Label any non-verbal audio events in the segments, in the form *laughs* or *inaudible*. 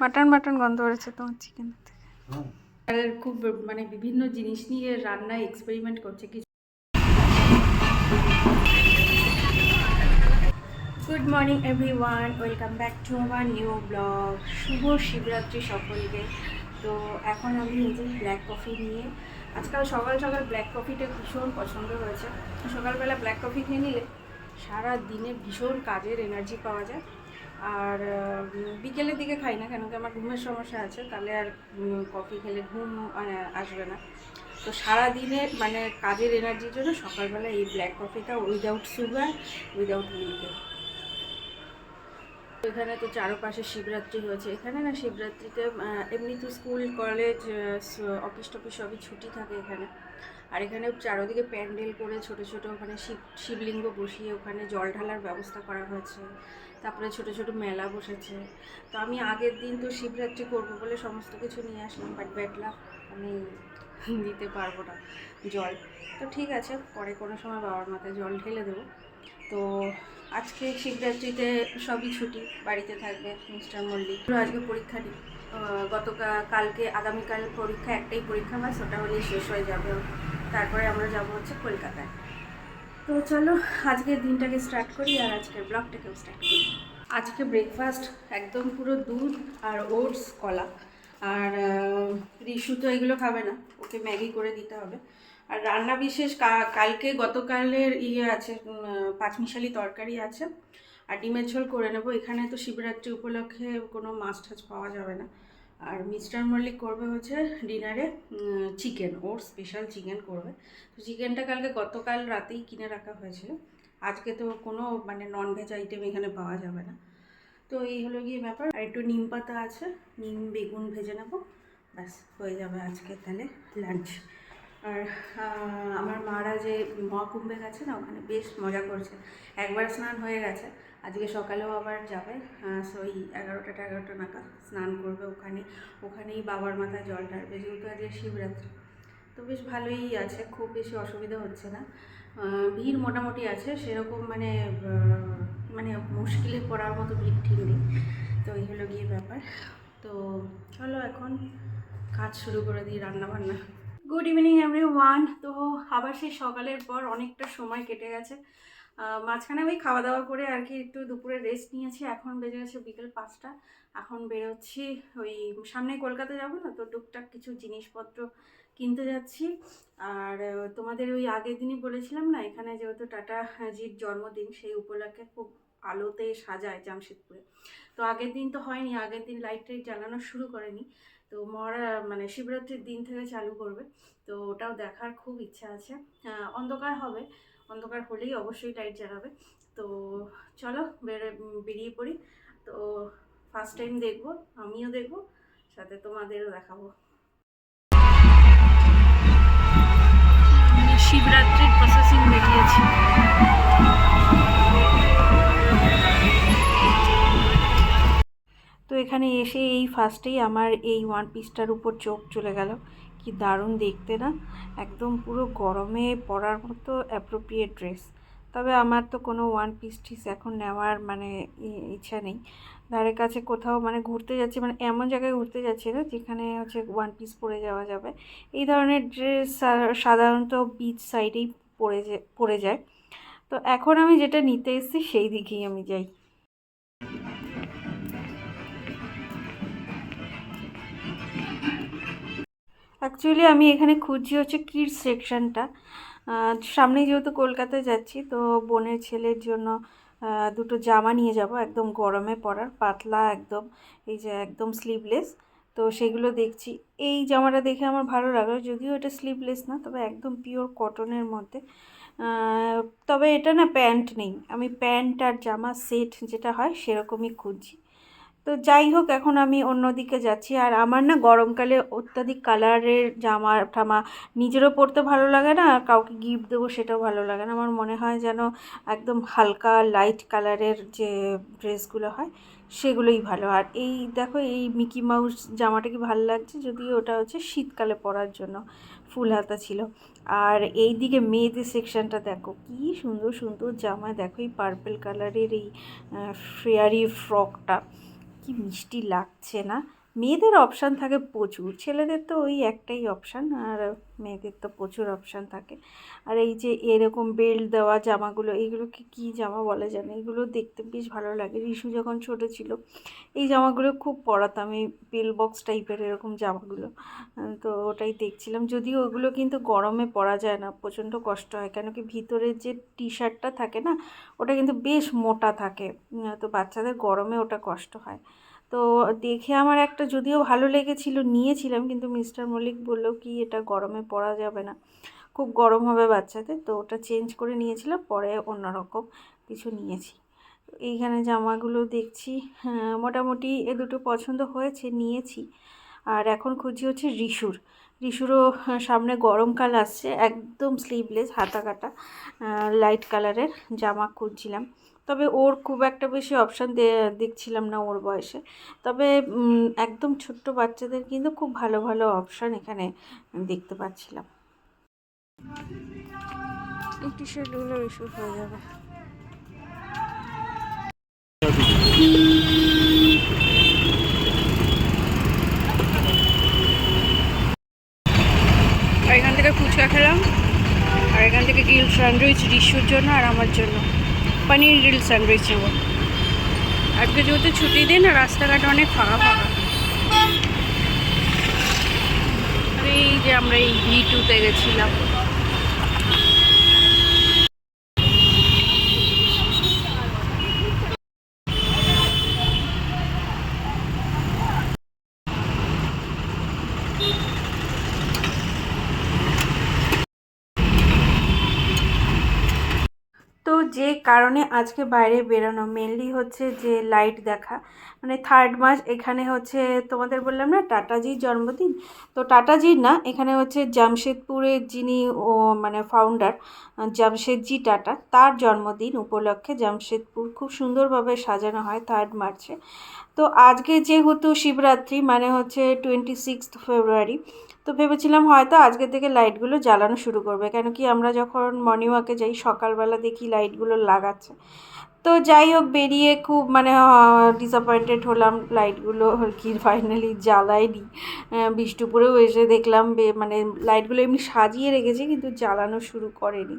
Mutton mutton গন্ধ বেরোচ্ছে তোমার চিকেন থেকে। আর খুব মানে বিভিন্ন জিনিস নিয়ে রান্নায় এক্সপেরিমেন্ট করছে কিছু। Good morning everyone welcome back to our new blog শুভ শিবরাত্রি সকলকে। তো এখন আমি নিজে ব্ল্যাক কফি নিয়ে আজকাল সকাল সকাল ব্ল্যাক কফিটা ভীষণ পছন্দ হয়েছে। সকালবেলা ব্ল্যাক কফি খেয়ে নিলে সারা দিনে ভীষণ কাজের এনার্জি পাওয়া যায়। আর বিকেলের দিকে খাই না কেন কি আমার ঘুমের সমস্যা আছে, তাহলে আর কফি খেলে ঘুম মানে আসবে না। তো সারা দিনে মানে কাজের এনার্জির জন্য সকালবেলা এই ব্ল্যাক কফিটা উইদাউট সুগার উইদাউট মিল্কে এখানে তো চারপাশে শিবরাত্রি হয়েছে। এখানে না শিবরাত্রিতে এমনি তো স্কুল, কলেজ অফিস টফিস সবই ছুটি থাকে এখানে। আর এখানে চারোদিকে প্যান্ডেল করে ছোট ছোট ওখানে শিব, শিবলিঙ্গ বসিয়ে ওখানে জল ঢালার ব্যবস্থা করা হয়েছে। তারপরে ছোট ছোট মেলা বসেছে। তো আমি আগের দিন তো শিবরাত্রি করব বলে সমস্ত কিছু নিয়ে আসলাম বাট ব্যাটলা আমি দিতে পারব না জল। তো ঠিক আছে, পরে কোনো সময় বাবার মাথায় জল ঢেলে দেবো। তো আজকে শিবরাত্রিতে সবই ছুটি, বাড়িতে থাকবে মিস্টার মল্লিক। আজকে পরীক্ষা নেই গতকাল কালকে আগামীকাল পরীক্ষা, একটাই পরীক্ষা বাস, ওটা হলেই শেষ হয়ে যাবে। তারপরে আমরা যাব হচ্ছে কলকাতায়। তো চলো, আজকের দিনটাকে স্টার্ট করি আর আজকের ব্লগটাকেও স্টার্ট করি। আজকে ব্রেকফাস্ট একদম পুরো দুধ আর ওটস কলা। আর রিশু তো এগুলো খাবে না, ওকে ম্যাগি করে দিতে হবে। আর রান্না বিশেষ কালকে গতকালের ইয়ে আছে পাঁচমিশালি তরকারি আছে। আর ডিমের ঝোল করে নেব। এখানে তো শিবরাত্রি উপলক্ষে কোনো মাছ টাছ পাওয়া যাবে না। আর মিস্টার মল্লিক করবে হচ্ছে ডিনারে চিকেন ওর স্পেশাল চিকেন করবে। তো চিকেনটা কালকে গতকাল রাতেই কিনে রাখা হয়েছিল। আজকে তো কোনো মানে ননভেজ আইটেম এখানে পাওয়া যাবে না। তো এই হলো গিয়ে ব্যাপার। আর একটু নিম পাতা আছে, নিম, বেগুন ভেজে নেব। ব্যাস, হয়ে যাবে আজকে তাহলে লাঞ্চ আর আমার মারা যে মহাকুম্ভে গেছে না, ওখানে বেশ মজা করছে। একবার স্নান হয়ে গেছে। আজকে সকালেও আবার যাবে। সো ওই এগারোটা এগারোটা নাগাদ স্নান করবে ওখানে। ওখানেই বাবার মাথায় জল ঢালবে, যেহেতু আজকে শিবরাত্রি। তো বেশ ভালোই আছে, খুব বেশি অসুবিধা হচ্ছে না। ভিড় মোটামুটি আছে, সেরকম মানে মানে মুশকিলে পড়ার মতো ভিড় ঠিক নেই। তো এই হলো গিয়ে ব্যাপার। তো চলো এখন কাজ শুরু করে দিই রান্না বান্না গুড ইভিনিং এভরি ওয়ান তো আবার সেই সকালের পর অনেকটা সময় কেটে গেছে। মাঝখানে ওই খাওয়া দাওয়া করে আর কি একটু দুপুরে রেস্ট নিয়েছি। এখন বেজে গেছে বিকেল পাঁচটা। এখন বেরোচ্ছি ওই সামনে কলকাতা যাব না, তো টুকটাক কিছু জিনিসপত্র কিনতে যাচ্ছি। আর তোমাদের ওই আগের দিনই বলেছিলাম না, এখানে যেহেতু টাটা জির জন্মদিন, সেই উপলক্ষে খুব আলোতে সাজায় জামশেদপুরে। তো আগের দিন তো হয়নি, আগের দিন লাইট টাইট জ্বালানো শুরু করেনি। তো মরা মানে শিবরাত্রির দিন থেকে চালু করবে। তো ওটাও দেখার খুব ইচ্ছা আছে। অন্ধকার হবে। অন্ধকার হলেই অবশ্যই লাইট জ্বালাবে। তো চলো, বেরো, বেরিয়ে পড়ি। তো ফার্স্ট টাইম দেখব, আমিও দেখব, সাথে তোমাদেরও দেখাবো। এখানে এসে এই ফার্স্টেই আমার এই ওয়ান পিসটার উপর চোখ চলে গেল। কি দারুণ দেখতে না? একদম পুরো গরমে পরার মতো অ্যাপ্রোপ্রিয়েট ড্রেস তবে আমার তো কোনো ওয়ান পিস টিস এখন নেওয়ার মানে ইচ্ছা নেই। ধারে কাছে কোথাও মানে ঘুরতে যাচ্ছি মানে এমন জায়গায় ঘুরতে যাচ্ছি না, যেখানে হচ্ছে ওয়ান পিস পরে যাওয়া যাবে। এই ধরনের ড্রেস সাধারণত বিচ সাইডেই পরে পরে যায়। তো এখন আমি যেটা নিতে এসেছি, সেই দিকেই আমি যাই। অ্যাকচুয়ালি আমি এখানে খুঁজছি হচ্ছে কিডস সেকশনটা। সামনেই যেহেতু কলকাতায় যাচ্ছি, তো বোনের ছেলের জন্য দুটো জামা নিয়ে যাব, একদম গরমে পরার, পাতলা একদম, এই যে একদম স্লিভলেস তো সেগুলো দেখছি। এই জামাটা দেখে আমার ভালো লাগল, যদিও এটা স্লিভলেস না, তবে একদম পিওর কটনের মধ্যে। তবে এটা না প্যান্ট নেই। আমি প্যান্ট আর জামা সেট যেটা হয়, সেরকমই খুঁজছি। তো যাই হোক, এখন আমি অন্যদিকে যাচ্ছি। আর আমার না গরমকালে অত্যাধিক কালারের জামা ঠামা নিজেরও পরতে ভালো লাগে না, আর কাউকে গিফট দেবো সেটাও ভালো লাগে না। আমার মনে হয় যেন একদম হালকা লাইট কালারের যে ড্রেসগুলো হয়, সেগুলোই ভালো। আর এই দেখো, এই মিকি মাউস জামাটা কি ভালো লাগছে? যদিও ওটা হচ্ছে শীতকালে পরার জন্য ফুল হাতা ছিল। আর এই দিকে মেয়েদের সেকশনটা দেখো, কি সুন্দর সুন্দর জামা। দেখো এই পার্পেল কালারের এই ফেয়ারি ফ্রকটা কি মিষ্টি লাগছে না। মেয়েদের অপশান থাকে প্রচুর। ছেলেদের তো ওই একটাই অপশান আর মেয়েদের তো প্রচুর অপশান থাকে। আর এই যে এরকম বেল্ট দেওয়া, জামাগুলো এইগুলোকে কী জামা বলে জানে? এগুলো দেখতে বেশ ভালো লাগে। রিশু যখন ছোট ছিল, এই জামাগুলো খুব পরাতাম, এই বেল বক্স টাইপের এরকম জামাগুলো। তো ওটাই দেখছিলাম। যদিও ওগুলো কিন্তু গরমে পরা যায় না, প্রচণ্ড কষ্ট হয়। কেন কি ভিতরের যে টি শার্টটা থাকে না, ওটা কিন্তু বেশ মোটা থাকে। তো বাচ্চাদের গরমে ওটা কষ্ট হয়। তো দেখে আমার একটা যদিও ভালো লেগেছিল নিয়েছিলাম কিন্তু মিস্টার মল্লিক বলল কি এটা গরমে পরা যাবে না। খুব গরম হবে বাচ্চাদের তো ওটা চেঞ্জ করে নিয়েছিলাম পরে অন্যরকম কিছু নিয়েছি। এইখানে জামাগুলো দেখছি হ্যাঁ, মোটামুটি এ দুটো পছন্দ হয়েছে নিয়েছি। আর এখন খুঁজছি হচ্ছে রিশুর রিশুরও হ্যাঁ, সামনে গরমকাল আসছে একদম স্লিভলেস হাতা কাটা লাইট কালারের জামা খুঁজছিলাম। তবে ওর খুব একটা বেশি অপশান দেখছিলাম না ওর বয়সে। তবে একদম ছোট্ট বাচ্চাদের কিন্তু খুব ভালো ভালো অপশান এখানে দেখতে পাচ্ছিলাম। শার্টগুলো যাবে। আর এখান থেকে ফুচকা খেলাম। আর এখান থেকে গ্রিল স্যান্ডউইচ রিশুর জন্য আর আমার জন্য। পনির গ্রিল স্যান্ডউইচ নেব। আজকে যেহেতু ছুটি দিন, রাস্তাঘাট অনেক ফাঁকা ফাঁকা। এই যে আমরা এই ভি টুতে গেছিলাম। তো যে কারণে আজকে বাইরে বেরোনো মেনলি হচ্ছে যে লাইট দেখা। মানে থার্ড মাস এখানে হচ্ছে তোমাদের বললাম না, টাটাজির জন্মদিন? তো টাটাজির না, এখানে হচ্ছে জামশেদপুরের যিনি ও মানে ফাউন্ডার জামশেদজি টাটা, তার জন্মদিন উপলক্ষে জামশেদপুর খুব সুন্দরভাবে সাজানো হয় থার্ড মার্চে। তো আজকে যেহেতু শিবরাত্রি মানে হচ্ছে টোয়েন্টি সিক্সথ ফেব্রুয়ারি তো ভেবেছিলাম হয়তো আজকে থেকে লাইটগুলো জ্বালানো শুরু করবে কেন কি আমরা যখন মর্নিং ওয়াকে যাই সকালবেলা দেখি লাইটগুলো লাগাচ্ছে। তো যাই হোক বেরিয়ে খুব মানে ডিসঅ্যাপয়েন্টেড হলাম লাইটগুলো আর কি ফাইনালি জ্বালায়নি আহ, বিষ্ণুপুরেও এসে দেখলাম মানে লাইটগুলো এমনি সাজিয়ে রেখেছে কিন্তু জ্বালানো শুরু করেনি।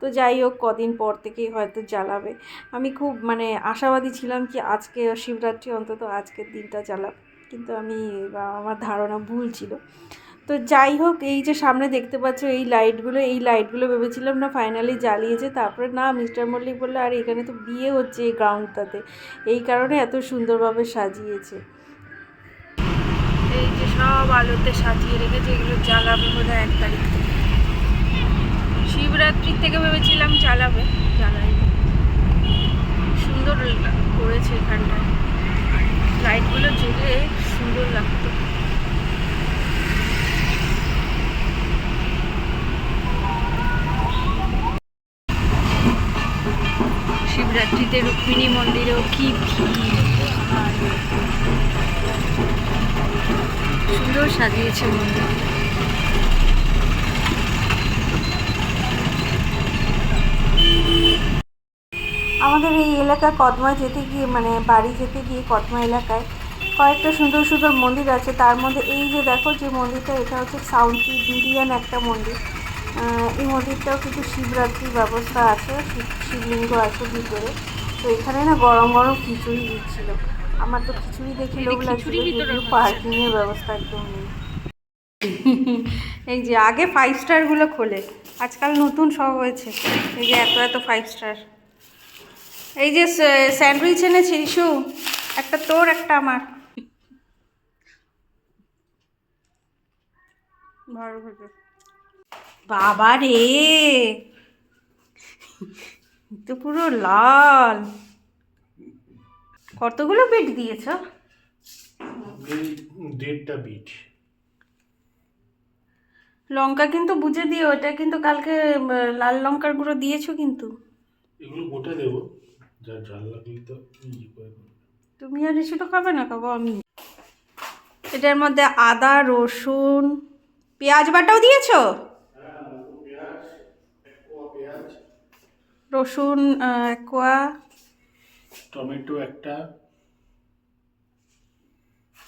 তো যাই হোক কদিন পর থেকেই হয়তো জ্বালাবে। আমি খুব মানে আশাবাদী ছিলাম কি আজকে শিবরাত্রি অন্তত আজকের দিনটা জ্বালাবে। কিন্তু আমি আমার ধারণা ভুল ছিল। তো যাই হোক, এই যে সামনে দেখতে পাচ্ছ এই লাইটগুলো এই লাইটগুলো ভেবেছিলাম না ফাইনালি জ্বালিয়েছে। তারপরে না মিস্টার মল্লিক বলল, আর, এখানে তো বিয়ে হচ্ছে এই গ্রাউন্ডটাতে এই কারণে এত সুন্দরভাবে সাজিয়েছে। এই যে সব আলোতে সাজিয়ে রেখেছে, এগুলো জ্বালাবে বোধ হয় এক তারিখ শিবরাত্রির থেকে ভেবেছিলাম জ্বালাবে, জ্বালাই। সুন্দর করেছে এখানটায়। লাইটগুলো জ্বলে সুন্দর লাগতো। শিবরাত্রিতে রুক্মিণী মন্দিরেও কি সুন্দর সাজিয়েছে মন্দির। আমাদের এই এলাকা কদমা যেতে গিয়ে মানে বাড়ি যেতে গিয়ে কদমা এলাকায় কয়েকটা সুন্দর সুন্দর মন্দির আছে। তার মধ্যে এই যে দেখো যে মন্দিরটা, এটা হচ্ছে সাউথ ইন্ডিয়ান একটা মন্দির। এই মন্দিরটাও কিন্তু শিবরাত্রির ব্যবস্থা আছে শিবলিঙ্গ আছে ভিতরে। তো এখানে না গরম গরম খিচুড়ি দিচ্ছিল। আমার তো খিচুড়ি দেখে লোক লাগছিল পার্কিংয়ের ব্যবস্থা একদম নেই। এই যে আগে ফাইভ স্টারগুলো খোলে আজকাল নতুন সব হয়েছে। এই যে এত এত ফাইভ স্টার এই যে স্যান্ডউইচ এনেছি ইস্যু একটা তোর একটা আমার। ভেজে বাবা রে। তো পুরো লাল। কতগুলো বেড দিয়েছ? দেড়টা বিট লঙ্কা কিন্তু বুঝে দিও এটা কিন্তু কালকে লাল লঙ্কার গুঁড়ো দিয়েছ কিন্তু। এগুলো গোটা দেবো। যা ঝাল লাগলে তো ইয়ে। তুমি আর এসে তো খাবে না খাব আমি। এটার মধ্যে আদা রসুন পেঁয়াজ বাটাও দিয়েছ পেঁয়াজ রসুন কোয়া টমেটো একটা।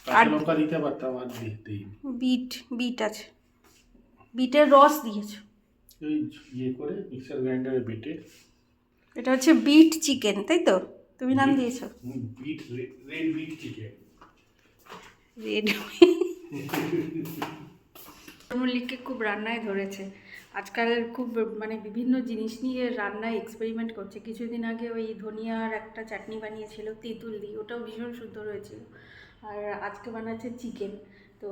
কাঁচা লঙ্কা দিতে পারতাম আর দিতেই বিট বিট আছে। বিটের রস দিয়েছ। ইয়ে করে মিক্সার গ্রাইন্ডারে বেটে। এটা হচ্ছে বিট চিকেন তাই তো? তুমি নাম দিয়েছ? Beet red beet chicken. Red *laughs* মল্লিককে খুব রান্নায় ধরেছে। আজকাল খুব মানে বিভিন্ন জিনিস নিয়ে রান্নায় এক্সপেরিমেন্ট করছে। কিছুদিন আগে ওই ধনিয়ার একটা চাটনি বানিয়েছিল, তেঁতুল দিয়ে, ওটাও ভীষণ সুন্দর হয়েছিল। আর আজকে বানাচ্ছে চিকেন তো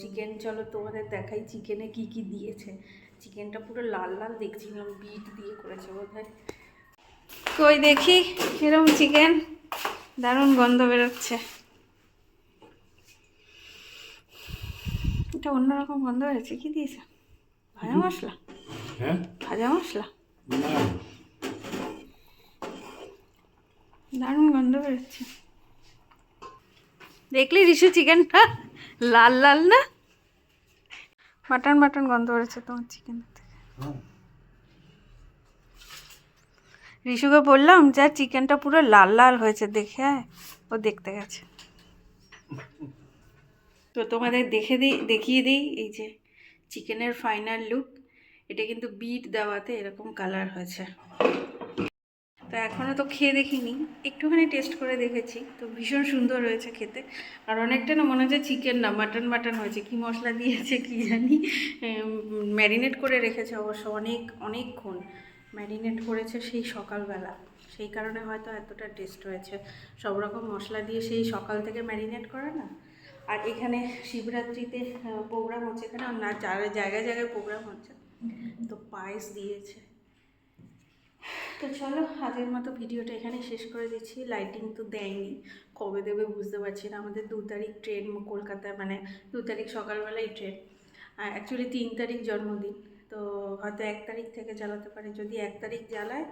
চিকেন চলো তোমাদের দেখাই চিকেনে কি কি দিয়েছে। চিকেনটা পুরো লাল লাল দেখছিলাম বিট দিয়ে করেছে বোধহয়। কই দেখি, কিরম চিকেন দারুণ গন্ধ বেরোচ্ছে। এটা অন্যরকম গন্ধ হয়েছে কি দিয়েছে? ভাজা মশলা? হ্যাঁ? ভাজা মশলা? দারুণ। গন্ধ বেরোচ্ছে। দেখলি রিসু চিকেনটা? লাল লাল না? মাটন মাটন গন্ধ বেরোচ্ছে তোমার চিকেন থেকে। হ্যাঁ। রিসুকে বললাম যা চিকেনটা পুরো লাল লাল হয়েছে দেখে। ও দেখতে গেছে। তো তোমাদের দেখে দিই দেখিয়ে দিই এই যে চিকেনের ফাইনাল লুক। এটা কিন্তু বিট দেওয়াতে এরকম কালার হয়েছে। তো এখনও তো খেয়ে দেখিনি, একটুখানি টেস্ট করে দেখেছি। তো ভীষণ সুন্দর হয়েছে খেতে। আর অনেকটা না মনে হচ্ছে চিকেন না, মাটন মাটন হয়েছে। কি মশলা দিয়েছে কি জানি। ম্যারিনেট করে রেখেছে অবশ্য অনেক অনেকক্ষণ ম্যারিনেট করেছে সেই সকালবেলা। সেই কারণে হয়তো এতটা টেস্ট হয়েছে। সব রকম মশলা দিয়ে সেই সকাল থেকে ম্যারিনেট করে না। আর এখানে শিবরাত্রিতে প্রোগ্রাম হচ্ছে এখানে না যারা- জায়গায় জায়গায় প্রোগ্রাম হচ্ছে। তো পায়েস দিয়েছে। তো চলো, আজকের মতো ভিডিওটা এখানে শেষ করে দিচ্ছি। লাইটিং তো দেয়নি। কবে দেবে বুঝতে পারছি না। আমাদের দু তারিখ ট্রেন কলকাতায় মানে দু তারিখ সকালবেলায় ট্রেন আর অ্যাকচুয়ালি তিন তারিখ জন্মদিন। তো হয়তো এক তারিখ থেকে চালাতে পারে। যদি এক তারিখ জ্বালায়,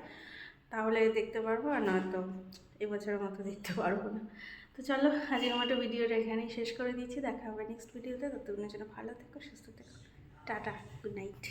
তাহলে দেখতে পারব, আর নয়তো এবছরের মতো দেখতে পারব না। তো চলো, আজকের মতো ভিডিওটা এখানেই শেষ করে দিচ্ছি। দেখা হবে নেক্সট ভিডিওতে ততক্ষণের জন্য ভালো থেকো, সুস্থ থেকো। Tata good night